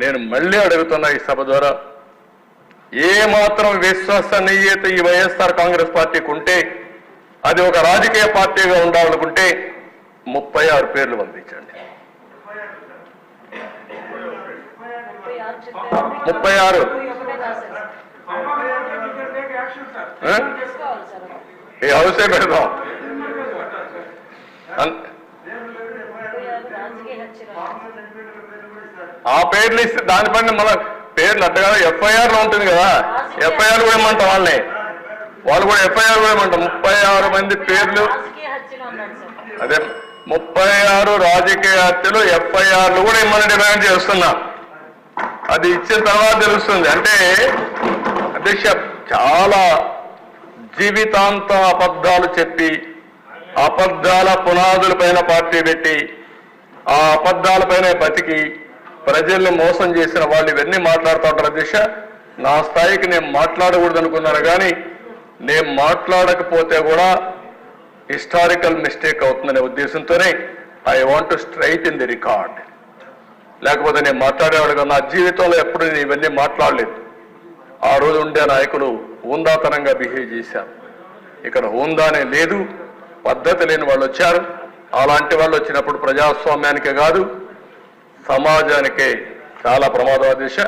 నేను మళ్ళీ అడుగుతున్నా ఈ సభ ద్వారా. ఏ మాత్రం విశ్వసనీయత ఈ వైఎస్ఆర్ కాంగ్రెస్ పార్టీకి ఉంటే అది ఒక రాజకీయ పార్టీగా ఉండాలనుకుంటే ముప్పై ఆరు పేర్లు పంపించండి. ముప్పై ఆరు? ఈ హౌసే పెడదాం. ఆ పేర్లు ఇస్తే దానిపైన మన పేర్లు అట్టగా ఎఫ్ఐఆర్లో ఉంటుంది కదా. ఎఫ్ఐఆర్ కూడా ఇమ్మంటాం వాళ్ళని? వాళ్ళు కూడా ఎఫ్ఐఆర్ కూడా ఇమ్మంటాం ముప్పై ఆరు మంది పేర్లు. అదే ముప్పై ఆరు రాజకీయ హత్యలు ఎఫ్ఐఆర్లు కూడా ఇమ్మని డిమాండ్ చేస్తున్నా. అది ఇచ్చిన తర్వాత తెలుస్తుంది. అంటే అధ్యక్ష చాలా జీవితాంత అబద్ధాలు చెప్పి అబద్ధాల పునాదుల పైన పార్టీ పెట్టి ఆ అబద్ధాలపైనే బతికి ప్రజల్ని మోసం చేసిన వాళ్ళు ఇవన్నీ మాట్లాడుతూ ఉంటారు దిశ నా స్థాయికి నేను మాట్లాడకూడదు అనుకున్నాను కానీ నేను మాట్లాడకపోతే కూడా హిస్టారికల్ మిస్టేక్ అవుతుందనే ఉద్దేశంతోనే I want to straight in the record. లేకపోతే నేను మాట్లాడేవాడు కాదు. నా జీవితంలో ఎప్పుడు నేను ఇవన్నీ మాట్లాడలేదు. ఆ రోజు ఉండే నాయకులు హుందాతనంగా బిహేవ్ చేశారు. ఇక్కడ హుందానే లేదు పద్ధతి లేని వాళ్ళు వచ్చారు. అలాంటి వాళ్ళు వచ్చినప్పుడు ప్రజాస్వామ్యానికే కాదు సమాజానికే చాలా ప్రమాదవ దిశ.